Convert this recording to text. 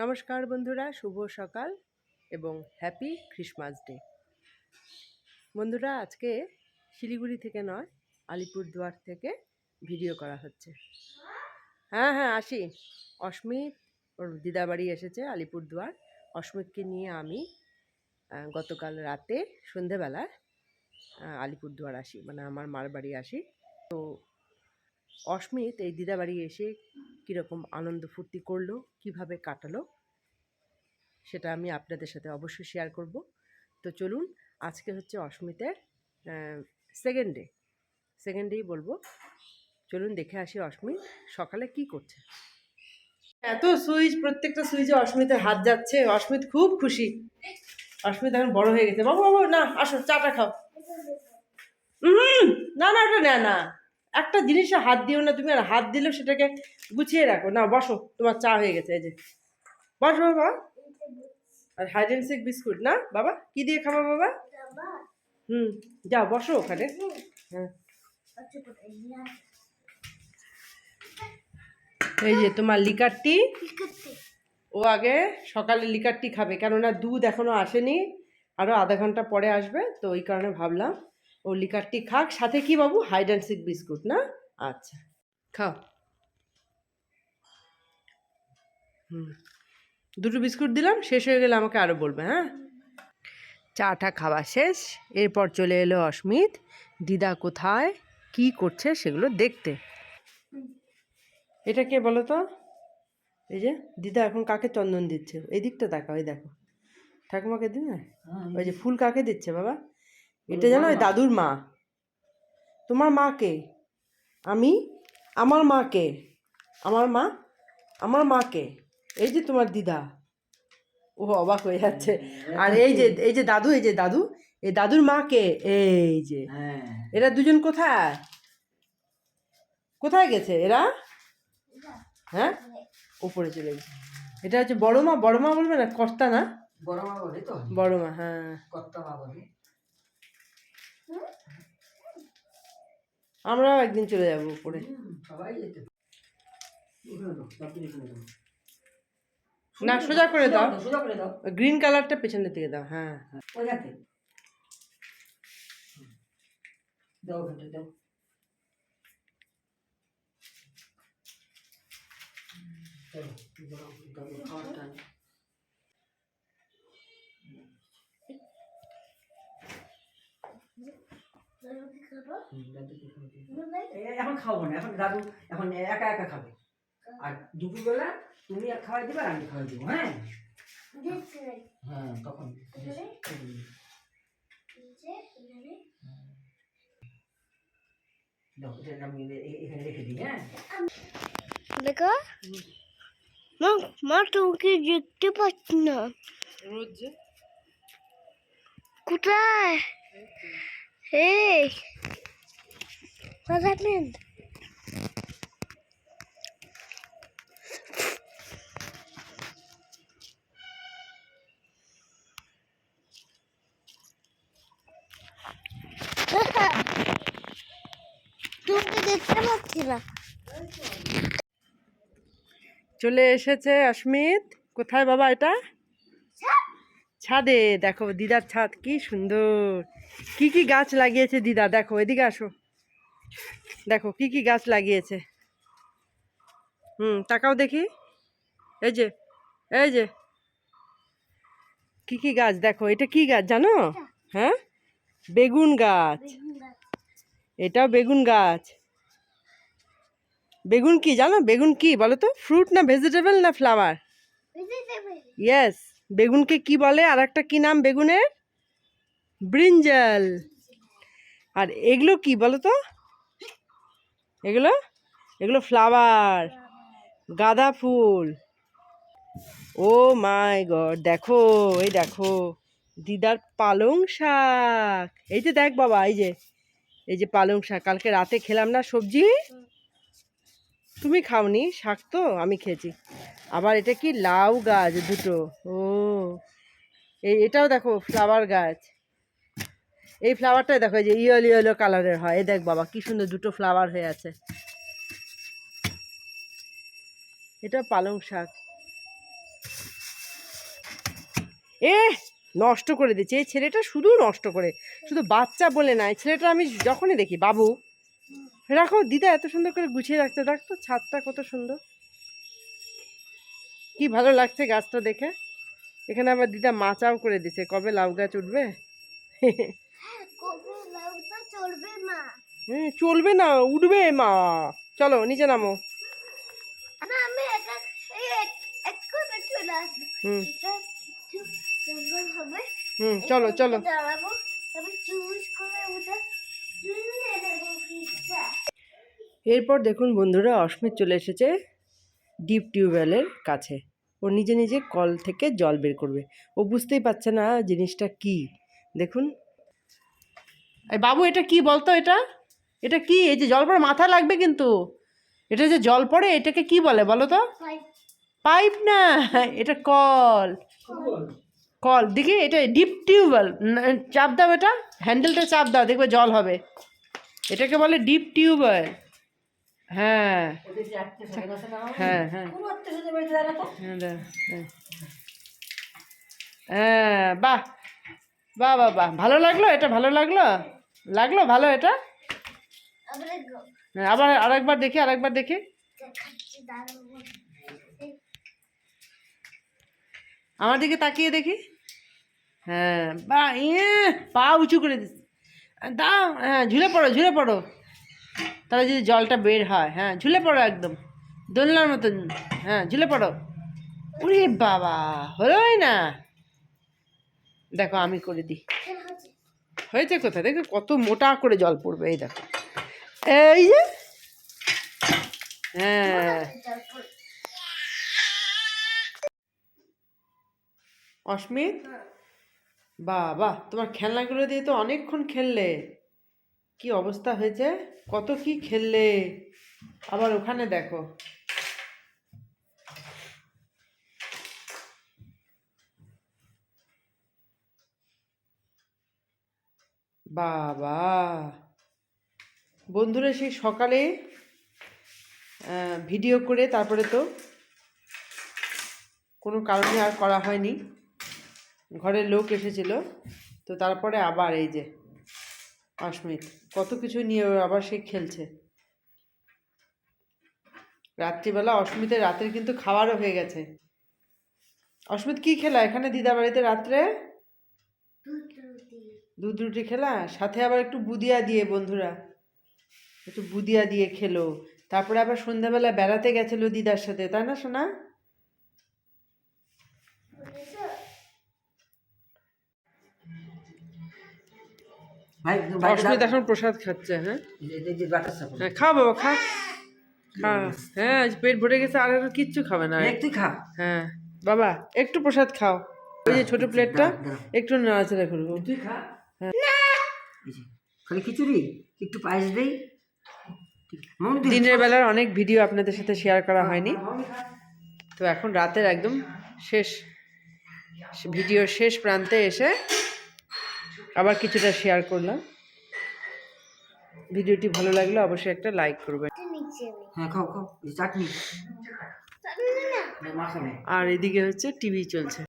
নমস্কার বন্ধুরা, শুভ সকাল এবং হ্যাপি ক্রিসমাস ডে বন্ধুরা, আজকে শিলিগুড়ি থেকে নয়, আলিপুরদুয়ার থেকে ভিডিও করা হচ্ছে। হ্যাঁ হ্যাঁ আসি। অস্মিত ওর দিদাবাড়ি এসেছে আলিপুরদুয়ার। অস্মিতকে নিয়ে আমি গতকাল রাতে সন্ধেবেলায় আলিপুরদুয়ার আসি। মানে আমার মার বাড়ি আসি। তো অস্মিত এই দিদাবাড়ি এসে কীরকম আনন্দ ফুর্তি করল, কীভাবে কাটালো, সেটা আমি আপনাদের সাথে অবশ্যই শেয়ার করব। তো চলুন, আজকে হচ্ছে অস্মিতের সেকেন্ড ডে সেকেন্ড ডেই বলব। চলুন দেখে আসি অস্মিত সকালে কি করছে? এত সুইচ, প্রত্যেকটা সুইচে অস্মিতের হাত যাচ্ছে। অস্মিত খুব খুশি। অস্মিত এখন বড় হয়ে গেছে। বাবু বাবু, না, আসো, চাটা খাও। না না, ওটা না না। একটা জিনিসে হাত দিও না তুমি, আর হাত দিলেও সেটাকে গুছিয়ে রাখো। না, বসো, তোমার চা হয়ে গেছে, এই যে। বসো বাবা আর হাইড সিক বিস্কুট না? বাবা, কি দিয়ে খাব বাবা? হুম, যাও, বসো ওখানে। হ্যাঁ। এই যে তোমার লিকারটি ও আগে সকালে লিকারটি খাবে, কেননা দুধ এখনও আসেনি। আরও আধা ঘণ্টা পরে আসবে, তো ওই কারণে ভাবলাম ও লিকারটি খাক সাথে কি বাবু? হাইড অ্যান্ড সিক বিস্কুট না? আচ্ছা খাও। হুম দুটো বিস্কুট দিলাম শেষ হয়ে গেলে আমাকে আরও বলবে হ্যাঁ? চাটা খাওয়া শেষ এরপর চলে এলো অস্মিত। দিদা কোথায়? কি করছে সেগুলো দেখতে। এটা কে বলো তো? এই যে দিদা এখন কাকে চন্দন দিচ্ছে? এই দিকটা দেখো ওই দেখো। ঠাকুমাকে দিন না ওই যে ফুল কাকে দিচ্ছে বাবা? এটা জানো ওই দাদুর মা। তোমার মা কে? আমি? আমার মা কে? আমার মা? আমার মা কে? এই যে তোমার দিদা। ও অবাক হয়ে যাচ্ছে। আর এই যে এই যে দাদু এই যে দাদু এই দাদুর মা কে? এই যে। হ্যাঁ। এরা দুজন কোথায়? কোথায় গেছে? এরা? হ্যাঁ? উপরে চলে গেছে। এটা হচ্ছে বড় মা? বড় মা বলবে না? কর্তা না? বড় মা বলে তো। বড় মা হ্যাঁ। কর্তা মা বলে। আমরাও একদিন চলে যাব উপরে। না সোজা করে দাও সোজা করে দাও গ্রিন কালারটা পেছনের দিকে দাও হ্যাঁ হুম। দাও দাও দাও, খাব না। এখন দাদু এখন একা একা খাবে। আর দুপুরবেলা তুমি আর খাওয়াই দিবে আর আমি খাওয়াই দেবো হ্যাঁ? হ্যাঁ তখন হ্যাঁ? দেখো। মা মা তোমাকে দেখতে পাচ্ছি না। রোজ কোথায়? এই দেখতে পাচ্ছি না। চলে এসেছে অস্মিত। কোথায় বাবা এটা? ছাদে। দেখো দিদার ছাদ কি সুন্দর। কি কি গাছ লাগিয়েছে দিদা? দেখো এদিকে আসো। দেখো কি কি গাছ লাগিয়েছে। হুম তাকাও দেখি। এই যে এই যে। কি কি গাছ? দেখো এটা কি গাছ জানো? হ্যাঁ? বেগুন গাছ। এটাও বেগুন গাছ। বেগুন কি জানো? বেগুন কি বলো তো ফ্রুট না ভেজিটেবল না ফ্লাওয়ার ইয়েস বেগুনকে কি বলে? আর একটা কি নাম বেগুনের? ব্রিঞ্জাল আর এগুলো কি বলো তো এগুলো? এগুলো ফ্লাওয়ার গাঁদা ফুল। ও মাই গড দেখো, এই দেখো, দিদার পালং শাক। এই যে দেখ বাবা, এই যে। এই যে পালং শাক, কালকে রাতে খেলাম না সবজি? তুমি খাওনি, শাক তো আমি খেয়েছি। আবার এটা কি লাউ গাছ দুটো? ও, এই এটাও দেখো ফ্লাওয়ার গাছ। এই ফ্লাওয়ারটাই দেখো যে ইয়েলো ইয়েলো কালারের হয়। এই দেখ বাবা, কি সুন্দর দুটো ফ্লাওয়ার হয়ে আছে। এটা পালং শাক। এ নষ্ট করে দিচ্ছে এই ছেলেটা শুধু নষ্ট করে শুধু বাচ্চা বলে না এই ছেলেটা আমি যখনই দেখি বাবু রাখো দিদা এত সুন্দর করে গুছিয়ে রাখতে দেখ তো ছাদটা কত সুন্দর। কি ভালো লাগছে গাছটা দেখে। এখানে আবার দিদা মাচাও করে দিছে কবে লাউ গাছ উঠবে? চলবে মা? হুম চলবে না উঠবে মা। চলো নিচে নামো। হুম। হবে হুম চলো চলো। এরপর দেখুন বন্ধুরা অস্মিত চলে এসেছে ডিপ টিউবওয়েলের কাছে। ও নিজে নিজে কল থেকে জল বের করবে। ও বুঝতেই পারছে না জিনিসটা কি। দেখুন। বাবু এটা কি বলতো এটা? এটা কি? এই যে জল পড়ে মাথা লাগবে কিন্তু। এটা যে জল পড়ে এটাকে কি বলে বলো তো? পাইপ। না এটা কল। কল দেখি এটা ডিপ টিউবওয়েল চাপ দাও এটা হ্যান্ডেলটা চাপ দাও দেখবে জল হবে। এটাকে বলে ডিপ টিউবওয়েল হ্যাঁ। হ্যাঁ হ্যাঁ। হ্যাঁ, হ্যাঁ। হ্যাঁ বাহ বাহ বাহ বাহ। ভালো লাগল? এটা ভালো লাগল? লাগল? ভালো এটা? হ্যাঁ, আবার আরেকবার দেখি আরেকবার দেখি। আমার দিকে তাকিয়ে দেখি? হ্যাঁ বা ইয়ে পা উঁচু করে দিস। দাও হ্যাঁ ঝুলে পড়ো ঝুলে পড়ো। তাহলে যদি জলটা বের হয় হ্যাঁ ঝুলে পড়ো একদম। দোলনার মতন হ্যাঁ ঝুলে পড়ো। উরে বাবা, হলোই না। দেখো, আমি করে দিই। হয়েছে কোথায়? দেখো, কত মোটা করে জল পড়বে, এই দেখো। এই যে হ্যাঁ। অস্মিত? বাহ বাহ তোমার খেলনাগুলো দিয়ে তো অনেকক্ষণ খেললে। কি অবস্থা হয়েছে? কত কি খেললে? আবার ওখানে দেখো। বাবা বন্ধুরা সেই সকালে ভিডিও করে তারপরে তো কোনো কারণে আর করা হয়নি। ঘরের লোক এসেছিল। তো তারপরে আবার এই যে অস্মিত কত কিছু নিয়ে আবার সে খেলছে। রাত্রিবেলা অস্মিতের রাতের কিন্তু খাওয়ারও হয়ে গেছে। অস্মিত কি খেলা? এখানে দিদা বাড়িতে রাত্রে? দুধ রুটি খেলা? সাথে আবার একটু বুদিয়া দিয়ে বন্ধুরা। একটু বুদিয়া দিয়ে খেলো। তারপরে আবার সন্ধ্যাবেলা বেড়াতে গেছিল দিদার সাথে, তাই না শোনা অস্মিত এখন প্রসাদ খাচ্ছে হ্যাঁ। হ্যাঁ খা বাবা খা। খা। হ্যাঁ আজ পেট ভরে গেছে আর আর কিচ্ছু খাবে না। তুই খা। হ্যাঁ বাবা একটু প্রসাদ খাও। ওই যে ছোট প্লেটটা দাও, দাও। একটু নাড়াচাড়া করব তুই খা। এই খালি খিচুড়ি? একটু পায়েস দেই? দিনের বেলার অনেক ভিডিও আপনাদের সাথে শেয়ার করা হয়নি। তো এখন রাতের একদম শেষ ভিডিওর শেষ প্রান্তে এসে আবার কিছুটা শেয়ার করলাম। ভিডিওটি ভালো লাগলে অবশ্যই একটা লাইক করবেন। নিচে হ্যাঁ খাও খাও চাটনি। আর এদিকে হচ্ছে টিভি চলছে।